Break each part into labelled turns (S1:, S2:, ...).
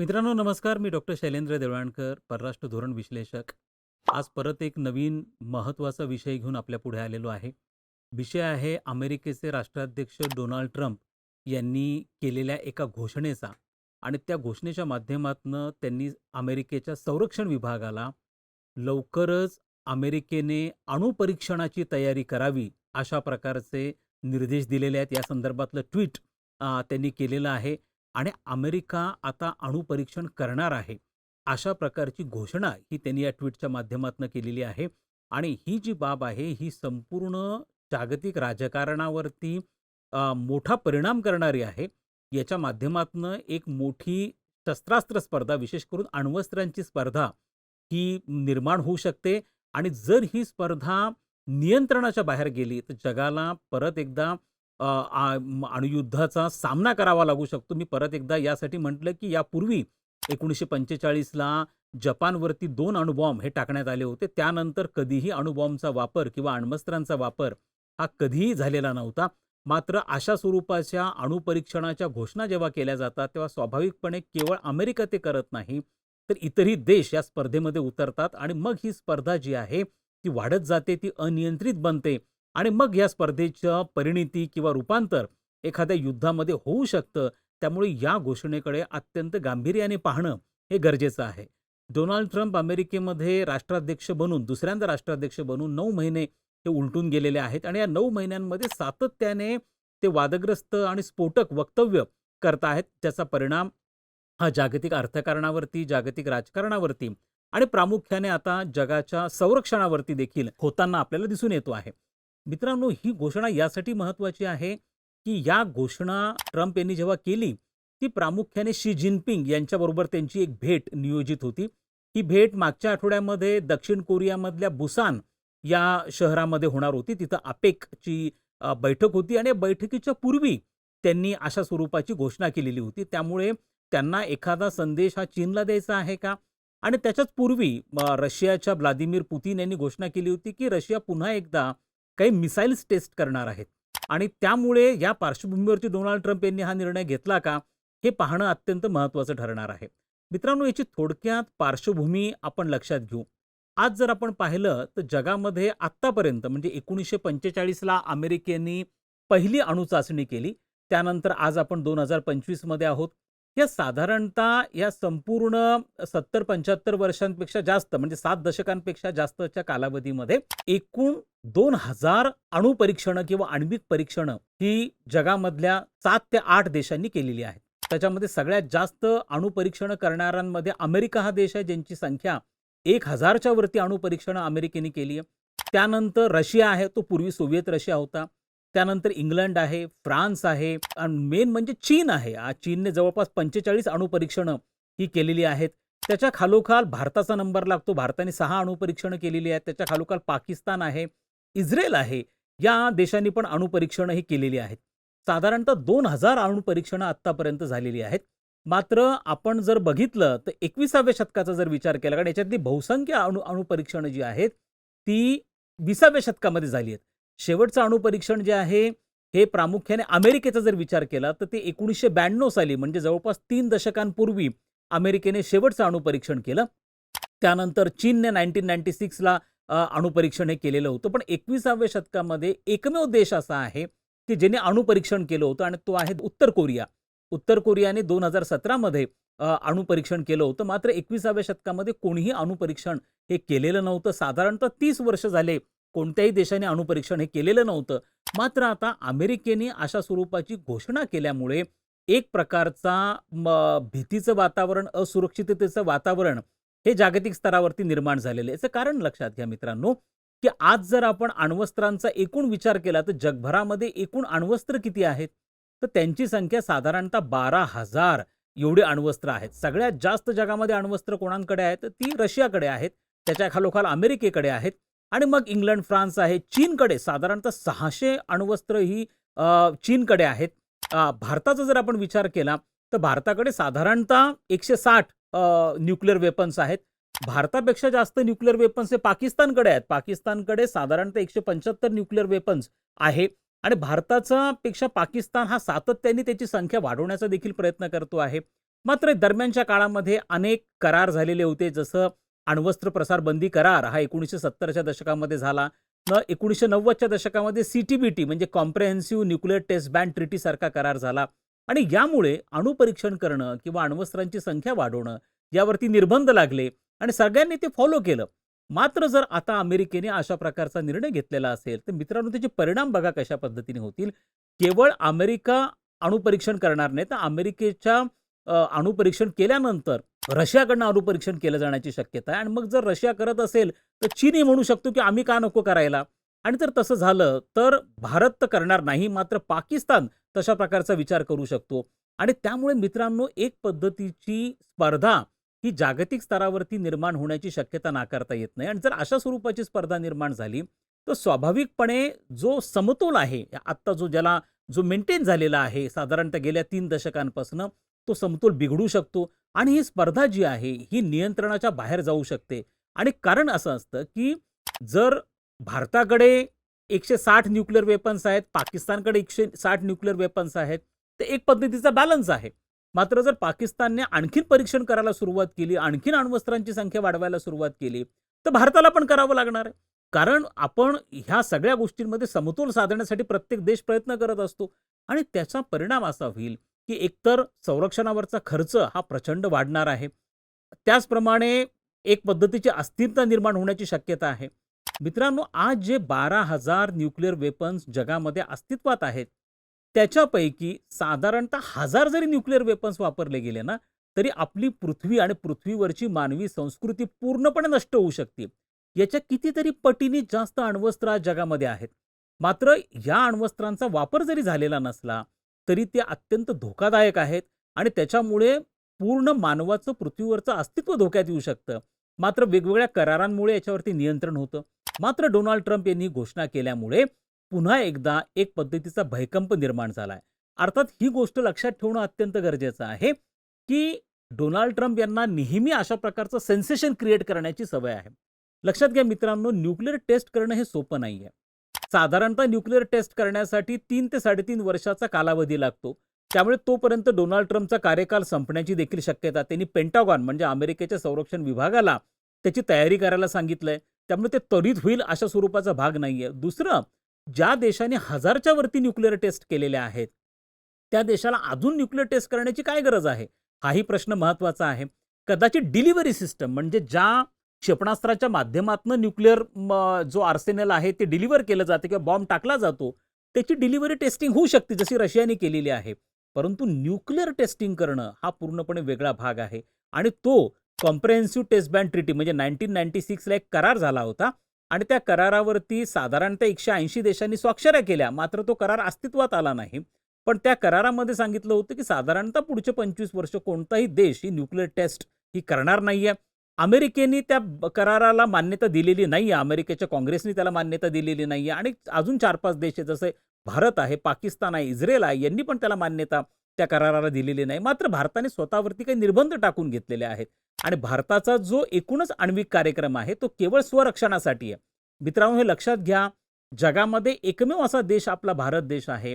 S1: मित्रांनो नमस्कार. मी डॉक्टर शैलेंद्र देवळाणकर, परराष्ट्र धोरण विश्लेषक. आज परत एक नवीन महत्त्वाचा विषय घेऊन आपल्या पुढे आलेलो आहे. विषय आहे अमेरिकेचे राष्ट्राध्यक्ष डोनाल्ड ट्रम्प यांनी केलेल्या एका घोषणेचा आणि त्या घोषणेच्या माध्यमातनं त्यांनी अमेरिकेच्या संरक्षण विभागाला लवकरच अमेरिकेने अणुपरीक्षणाची तयारी करावी, अशा प्रकारचे निर्देश दिलेले आहेत. या संदर्भातलं ट्विट त्यांनी केलेलं आहे आणि अमेरिका आता अणुपरीक्षण करणार आहे. अशा प्रकारची घोषणा ही त्यांनी या ट्विटच्या माध्यमातून केलेली आहे आणि ही जी बाब आहे, ही संपूर्ण जागतिक राजकारणावरती मोठा परिणाम करणारी आहे. याच्या माध्यमातून एक मोठी शस्त्रास्त्र स्पर्धा, विशेष करून अण्वस्त्रांची स्पर्धा ही निर्माण होऊ शकते आणि जर ही स्पर्धा नियंत्रणाच्या बाहेर गेली, तर जगाला परत एकदा अणुयुद्धाचा सामना करावा लागू शकतो. मी परत एकदा यासाठी म्हटलं, की यापूर्वी एकोणीसशे पंचेचाळीसला जपानवरती दोन अणुबॉम्ब हे टाकण्यात आले होते. त्यानंतर कधीही अणुबॉम्बचा वापर किंवा अण्वस्त्रांचा वापर हा कधीही झालेला नव्हता. मात्र अशा स्वरूपाच्या अणुपरीक्षणाच्या घोषणा जेव्हा केल्या जातात, तेव्हा स्वाभाविकपणे केवळ अमेरिका ते करत नाही, तर इतरही देश या स्पर्धेमध्ये उतरतात आणि मग ही स्पर्धा जी आहे, ती वाढत जाते, ती अनियंत्रित बनते आणि मग या स्पर्धेच्या परिणिती किंवा रूपांतर एखाद्या युद्धामध्ये होऊ शकतं. त्यामुळे या घोषणेकडे अत्यंत गांभीर्याने पाहणं हे गरजेचं आहे. डोनाल्ड ट्रम्प अमेरिकेमध्ये राष्ट्राध्यक्ष बनून, दुसऱ्यांदा राष्ट्राध्यक्ष बनून नऊ महिने हे उलटून गेलेले आहेत आणि या नऊ महिन्यांमध्ये सातत्याने ते वादग्रस्त आणि स्फोटक वक्तव्य करत आहेत. त्याचा परिणाम हा जागतिक अर्थकारणावरती, जागतिक राजकारणावरती आणि प्रामुख्याने आता जगाच्या संरक्षणावरती देखील होताना आपल्याला दिसून येतो आहे. मित्रांनो, ही घोषणा यासाठी महत्त्वाची आहे, की या घोषणा ट्रम्प यांनी जेव्हा केली, ती प्रामुख्याने शी जिनपिंग यांच्याबरोबर त्यांची एक भेट नियोजित होती. ही भेट मागच्या आठवड्यामध्ये दक्षिण कोरियामधल्या बुसान या शहरामध्ये होणार होती. तिथं अपेकची बैठक होती आणि या बैठकीच्या पूर्वी त्यांनी अशा स्वरूपाची घोषणा केलेली होती. त्यामुळे त्यांना एखादा संदेश हा चीनला द्यायचा आहे का? आणि त्याच्याच पूर्वी रशियाच्या व्लादिमीर पुतीन यांनी घोषणा केली होती, की रशिया पुन्हा एकदा काही मिसाईल्स टेस्ट करणार आहेत आणि त्यामुळे या पार्श्वभूमीवरती डोनाल्ड ट्रम्प यांनी हा निर्णय घेतला का? हे पाहणं अत्यंत महत्त्वाचं ठरणार आहे. मित्रांनो, याची थोडक्यात पार्श्वभूमी आपण लक्षात घेऊ. आज जर आपण पाहिलं, तर जगामध्ये आत्तापर्यंत म्हणजे एकोणीसशे पंचेचाळीसला अमेरिकेने पहिली अणुचाचणी केली. त्यानंतर आज आपण दोन हजार पंचवीसमध्ये आहोत. या साधारणतः या संपूर्ण 70-75 वर्षांपेक्षा जास्त म्हणजे सात दशकांपेक्षा जास्तच्या कालावधीमध्ये एकूण दोन हजार अणुपरीक्षणं किंवा आण्विक परीक्षणं ही जगामधल्या सात ते आठ देशांनी केलेली आहेत. त्याच्यामध्ये सगळ्यात जास्त अणुपरीक्षणं करणाऱ्यांमध्ये अमेरिका हा देश आहे, ज्यांची संख्या एक हजारच्या वरती अणुपरीक्षणं अमेरिकेने केली आहे. त्यानंतर रशिया आहे, तो पूर्वी सोव्हिएत रशिया होता. त्यानंतर इंग्लंड आहे, फ्रान्स आहे आणि मेन म्हणजे चीन आहे. आज चीनने जवळपास 45 अणुपरीक्षणं ही केलेली आहेत. त्याच्या खालोखाल भारताचा नंबर लागतो. भारताने सहा अणुपरीक्षणं केलेली आहेत. त्याच्या खालोखाल पाकिस्तान आहे, इस्रायल आहे. या देशांनी पण अणुपरीक्षणं ही केलेली आहेत. साधारणतः दोन हजार अणुपरीक्षणं आत्तापर्यंत झालेली आहेत. मात्र आपण जर बघितलं, तर 21व्या शतकाचा जर विचार केला, कारण याच्यातली बहुसंख्य अणु अणुपरीक्षणं जी आहेत, ती 20व्या शतकामध्ये झाली आहेत. शेवटचं अणुपरीक्षण जे आहे, हे प्रामुख्याने अमेरिकेचा जर विचार केला, तर ते 1992 साली म्हणजे जवळपास तीन दशकांपूर्वी अमेरिकेने शेवटचं अणुपरीक्षण केलं. त्यानंतर चीनने नाईन्टीन नाईन्टी सिक्सला अणुपरीक्षण हे केलेलं होतं. पण 21व्या शतकामध्ये एकमेव देश असा आहे, की ज्याने अणुपरीक्षण केलं होतं आणि तो आहे उत्तर कोरिया. उत्तर कोरियाने दोन हजार सतरामध्ये अणुपरीक्षण केलं होतं. मात्र 21व्या शतकामध्ये कोणीही अणुपरीक्षण हे केलेलं नव्हतं. साधारणतः तीस वर्ष झाले कोणत्याही देशाने अणुपरीक्षण हे केलेलं नव्हतं. मात्र आता अमेरिकेने अशा स्वरूपाची घोषणा केल्यामुळे एक प्रकारचा भीतीचं वातावरण, असुरक्षिततेचं वातावरण हे जागतिक स्तरावरती निर्माण झालेलं आहे. याचं कारण लक्षात घ्या मित्रांनो, की आज जर आपण अण्वस्त्रांचा एकूण विचार केला, तर जगभरामध्ये एकूण अण्वस्त्र किती आहेत? तर त्यांची संख्या साधारणतः बारा हजार एवढी अण्वस्त्र आहेत. सगळ्यात जास्त जगामध्ये अण्वस्त्र कोणाकडे आहेत? तर ती रशियाकडे आहेत. त्याच्या खालोखाल अमेरिकेकडे आहेत आणि मग इंग्लंड, फ्रान्स आहे. चीनकडे साधारणतः सहाशे अण्वस्त्र ही चीनकडे आहेत. भारताचा जर आपण विचार केला, तर भारताकडे साधारणतः एकशे साठ न्यूक्लिअर वेपन्स आहेत. भारतापेक्षा जास्त न्यूक्लिअर वेपन्स हे पाकिस्तानकडे आहेत. पाकिस्तानकडे साधारणतः 175 न्यूक्लिअर वेपन्स आहे आणि भारताचा पेक्षा पाकिस्तान हा सातत्याने त्याची संख्या वाढवण्याचा देखील प्रयत्न करतो आहे. मात्र दरम्यानच्या काळामध्ये अनेक करार झालेले होते जसं अण्वस्त्र प्रसार बंदी करार हा एकोणीसशे सत्तरच्या दशकामध्ये झाला. न एकोणीसशे नव्वदच्या दशकामध्ये सी टी बी टी म्हणजे comprehensive nuclear test ban treaty सारखा करार झाला. आणि यामुळे अणुपरीक्षण करणं किंवा अण्वस्त्रांची संख्या वाढवणं यावरती निर्बंध लागले आणि सगळ्यांनी ते फॉलो केलं. मात्र जर आता अमेरिकेने अशा प्रकारचा निर्णय घेतलेला असेल तर मित्रांनो त्याचे परिणाम बघा कशा पद्धतीने होतील. केवळ अमेरिका अणुपरीक्षण करणार नाही तर अमेरिकेच्या अणुपरीक्षण केल्यानंतर रशियाकडनं अणुपरीक्षण केलं जाण्याची शक्यता आहे. आणि मग जर रशिया करत असेल तर चीनही म्हणू शकतो की आम्ही का नको करायला? आणि जर तसं झालं तर भारत तर करणार नाही मात्र पाकिस्तान तशा प्रकारचा विचार करू शकतो. आणि त्यामुळे मित्रांनो एक पद्धतीची स्पर्धा ही जागतिक स्तरावरती निर्माण होण्याची शक्यता नाकारता येत नाही. आणि जर अशा स्वरूपाची स्पर्धा निर्माण झाली तर स्वाभाविकपणे जो समतोल आहे आत्ता जो ज्याला जो मेंटेन झालेला आहे साधारणतः गेल्या तीन दशकांपासून तो समतोल बिघडू शकतो आणि ही स्पर्धा जी आहे ही नियंत्रणाच्या बाहेर जाऊ शकते. आणि कारण असं असतं की जर भारताकडे एकशे साठ न्यूक्लिअर वेपन्स आहेत पाकिस्तानकडे एकशे साठ न्यूक्लिअर वेपन्स आहेत तर एक पद्धतीचा बॅलन्स आहे. मात्र जर पाकिस्तानने आणखीन परीक्षण करायला सुरुवात केली आणखीन अण्वस्त्रांची संख्या वाढवायला सुरुवात केली तर भारताला पण करावं लागणार आहे. कारण आपण ह्या सगळ्या गोष्टींमध्ये समतोल साधण्यासाठी प्रत्येक देश प्रयत्न करत असतो आणि त्याचा परिणाम असा होईल की एकतर संरक्षणावरचा खर्च हा प्रचंड वाढणार आहे. त्याचप्रमाणे एक पद्धतीची अस्थिरता निर्माण होण्याची शक्यता आहे. मित्रांनो आज जे बारा हजार न्यूक्लिअर वेपन्स जगामध्ये अस्तित्वात आहेत त्याच्यापैकी साधारणतः हजार जरी न्यूक्लिअर वेपन्स वापरले गेले ना तरी आपली पृथ्वी आणि पृथ्वीवरची मानवी संस्कृती पूर्णपणे नष्ट होऊ शकते. याच्या कितीतरी पटीने जास्त अण्वस्त्र आज जगामध्ये आहेत. मात्र या अण्वस्त्रांचा वापर जरी झालेला नसला तरी ते अत्यंत धोकादायक आहेत आणि त्याच्यामुळे पूर्ण मानवाचं पृथ्वीवरचं अस्तित्व धोक्यात येऊ शकतं. मात्र वेगवेगळ्या करारांमुळे याच्यावरती नियंत्रण होतं. मात्र डोनाल्ड ट्रम्प यांनी घोषणा केल्यामुळे पुन्हा एकदा एक पद्धतीचा भयकंप निर्माण झाला आहे अर्थात ही गोष्ट लक्षात ठेवणं अत्यंत गरजेचं आहे की डोनाल्ड ट्रम्प यांना नेहमी अशा प्रकारचं सेन्सेशन क्रिएट करण्याची सवय आहे. लक्षात घ्या मित्रांनो न्यूक्लिअर टेस्ट करणं हे सोपं नाही आहे साधारणतः न्यूक्लिअर टेस्ट करण्यासाठी तीन ते साडेतीन वर्षाचा कालावधी लागतो. त्यामुळे तोपर्यंत डोनाल्ड ट्रम्पचा कार्यकाल संपण्याची देखील शक्यता त्यांनी पेंटागॉन म्हणजे अमेरिकेच्या संरक्षण विभागाला त्याची तयारी करायला सांगितलंय. त्यामुळे ते त्वरित होईल अशा स्वरूपाचा भाग नाहीये. दुसरं ज्या देशाने हजारच्या वरती न्यूक्लिअर टेस्ट केलेल्या आहेत त्या देशाला अजून न्यूक्लिअर टेस्ट करण्याची काय गरज आहे? हाही प्रश्न महत्त्वाचा आहे. कदाचित डिलिव्हरी सिस्टम म्हणजे ज्या क्षेपणास्त्राच्या माध्यमातून न्यूक्लिअर जो आर्सेनल आहे ते डिलिव्हर केलं जातं किंवा बॉम्ब टाकला जातो त्याची डिलिव्हरी टेस्टिंग होऊ शकते जशी रशियाने केलेली आहे. परंतु न्यूक्लिअर टेस्टिंग करणं हा पूर्णपणे वेगळा भाग आहे आणि तो कॉम्प्रेहेन्सिव्ह टेस्ट बँड ट्रिटी म्हणजे नाईन्टीन नाईन्टी सिक्सला एक करार झाला होता आणि त्या करारावरती साधारणतः एकशे ऐंशी देशांनी स्वाक्षऱ्या केल्या मात्र तो करार अस्तित्वात आला नाही. पण त्या करारामध्ये सांगितलं होतं की साधारणतः पुढचे पंचवीस वर्ष कोणताही देश ही न्यूक्लिअर टेस्ट ही करणार नाहीये. अमेरिकेने त्या कराराला मान्यता दिलेली नाही आहे अमेरिकेच्या काँग्रेसने त्याला मान्यता दिलेली नाही आहे आणि अजून चार पाच देश आहे जसे भारत आहे पाकिस्तान आहे इस्रायल आहे यांनी पण त्याला मान्यता त्या कराराला दिलेली नाही. मात्र भारताने स्वतःवरती काही निर्बंध टाकून घेतलेले आहेत. आणि भारताचा जो एकूणच आण्विक कार्यक्रम आहे तो केवळ स्वरक्षणासाठी आहे. मित्रांनो हे लक्षात घ्या जगामध्ये एकमेव असा देश आपला भारत देश आहे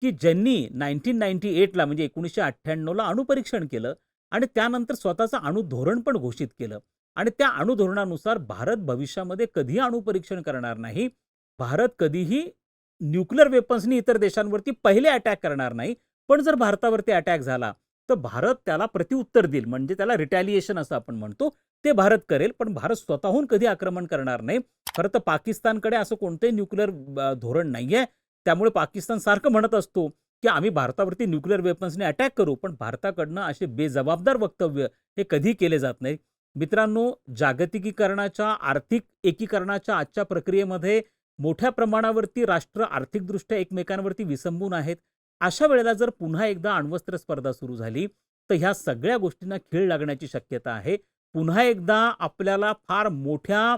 S1: की ज्यांनी नाईन्टीन नाईन्टी एटला म्हणजे एकोणीसशे अठ्ठ्याण्णवला अणुपरीक्षण केलं आणि त्यानंतर स्वतःचं अणुधोरण पण घोषित केलं. आणि त्या अणुधोरणानुसार भारत भविष्यामध्ये कधीही अणुपरीक्षण करणार नाही. भारत कधीही न्यूक्लिअर वेपन्सनी इतर देशांवरती पहिले अटॅक करणार नाही. पण जर भारतावरती अटॅक झाला तर भारत त्याला प्रतिउत्तर देईल. म्हणजे त्याला रिटॅलिएशन असं आपण म्हणतो. ते भारत करेल पण भारत स्वतःहून कधी आक्रमण करणार नाही. खरं तर पाकिस्तानकडे असं कोणतंही न्यूक्लिअर धोरण नाहीये. त्यामुळे पाकिस्तान सारखं म्हणत असतो की आम्ही भारतावरती न्यूक्लिअर वेपन्सने अटॅक करू पण भारताकडनं असे बेजबाबदार वक्तव्य हे कधी केले जात नाही मित्रांनो जागतिकीकरणाच्या आर्थिक एकीकरणाच्या आजच्या प्रक्रियेमध्ये मोठ्या प्रमाणावरती राष्ट्र आर्थिकदृष्ट्या एकमेकांवरती विसंबून आहेत. अशा वेळेला जर पुन्हा एकदा अण्वस्त्र स्पर्धा सुरू झाली तर ह्या सगळ्या गोष्टींना खीळ लागण्याची शक्यता आहे. पुन्हा एकदा आपल्याला फार मोठ्या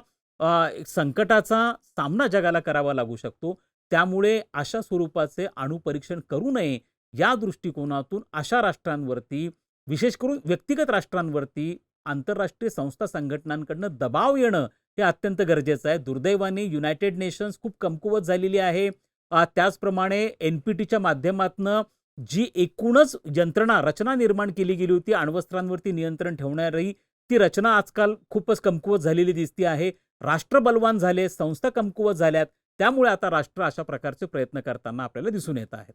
S1: संकटाचा सामना जगाला करावा लागू शकतो. त्यामुळे अशा स्वरूपाचे अणुपरीक्षण करू नये या दृष्टिकोनातून अशा राष्ट्रांवरती विशेष करून व्यक्तिगत राष्ट्रांवरती आंतरराष्ट्रीय संस्था संघटनांकडनं दबाव येणं हे अत्यंत गरजेचं आहे. दुर्दैवाने युनायटेड नेशन्स खूप कमकुवत झालेली आहे. त्याचप्रमाणे एन पी टीच्या माध्यमातनं जी एकूणच यंत्रणा रचना निर्माण केली गेली होती अण्वस्त्रांवरती नियंत्रण ठेवणारी ती रचना आजकाल खूपच कमकुवत झालेली दिसते आहे. राष्ट्र बलवान झाले संस्था कमकुवत झाल्यात त्यामुळे आता राष्ट्र अशा प्रकारचे प्रयत्न करताना आपल्याला दिसून येत आहेत.